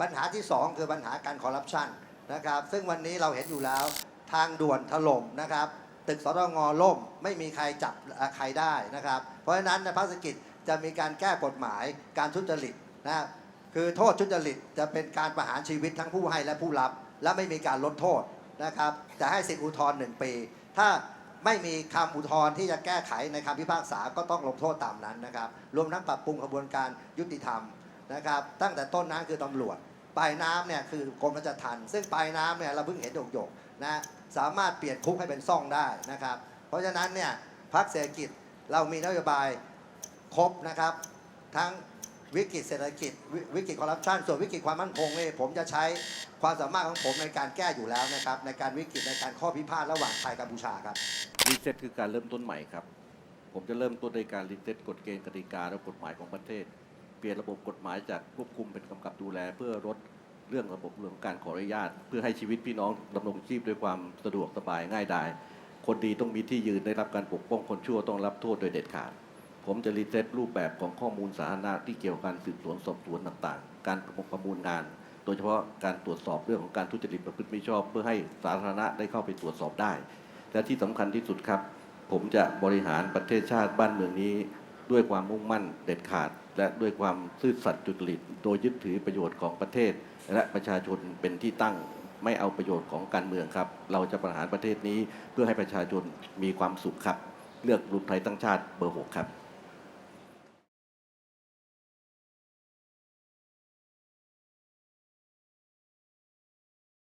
ปัญหาที่ 2 คือปัญหาการคอร์รัปชันนะครับซึ่งวันนี้เราเห็นอยู่แล้วทางด่วนถล่มนะครับ ตึกสตงล่มไม่มีใครจับใครได้นะครับ เพราะฉะนั้นในภาคกิจจะมีการแก้กฎหมายการทุจริตนะครับคือโทษทุจริตจะเป็นการประหารชีวิตทั้งผู้ให้และผู้รับ และไม่มีการลดโทษนะครับจะให้สิทธิอุทธรณ์หนึ่งปี ถ้าไม่มีคำอุทธรณ์ที่จะแก้ไขในคำพิพากษาก็ต้องลงโทษตามนั้นนะครับ รวมทั้งปรับปรุงกระบวนการยุติธรรมนะครับ ตั้งแต่ต้นน้ำคือตำรวจ ปลายน้ำเนี่ยคือกรมราชทัณฑ์ซึ่งปลายน้ำเนี่ยเราเพิ่งเห็นหยกๆนะสามารถเปลี่ยนคุกให้เป็นซ่องได้นะครับ เพราะฉะนั้นเนี่ยพักเศรษฐกิจเรามีนโยบายครบนะครับ ทั้งวิกฤตเศรษฐกิจววิกฤตคอร์รัปชันส่วนวิกฤตความมั่นคงเนี่ยผมจะใช้ความสามารถของผมในการแก้อยู่แล้วนะครับ ในการวิกฤตในการข้อพิพาทระหว่างไทยกัมพูชาครับรีเซ็ตคือการเริ่มต้นใหม่ครับ ผมจะเริ่มต้นในการรีเซ็ตกฎเกณฑ์กติกาและกฎหมายของประเทศ เปลี่ยนระบบกฎหมายจากควบคุมเป็นกำกับดูแล เพื่อลดเรื่องระบบเรื่องการขออนุญาต เพื่อให้ชีวิตพี่น้องดำรงชีพด้วยความสะดวกสบายง่ายดาย คนดีต้องมีที่ยืนได้รับการปกป้องคนชั่วต้องรับโทษโดยเด็ดขาด ผมจะรีเซ็ตรูปแบบของข้อมูลสาธารณะที่เกี่ยวกับการสืบสวนสอบสวนต่างๆ การประมูลงาน โดยเฉพาะการตรวจสอบเรื่องของการทุจริตประพฤติมิชอบ เพื่อให้สาธารณะได้เข้าไปตรวจสอบได้ และที่สำคัญที่สุดครับ ผมจะบริหารประเทศชาติบ้านเมืองนี้ ด้วยความมุ่งมั่นเด็ดขาด และด้วยความซื่อสัตย์จุจริต โดยยึดถือประโยชน์ของประเทศ และประชาชนเป็นที่ตั้งไม่เอาประโยชน์ของการเมืองครับ เราจะบริหารประเทศนี้เพื่อให้ประชาชนมีความสุขครับ เลือกรวมไทยตั้งชาติเบอร์หกครับ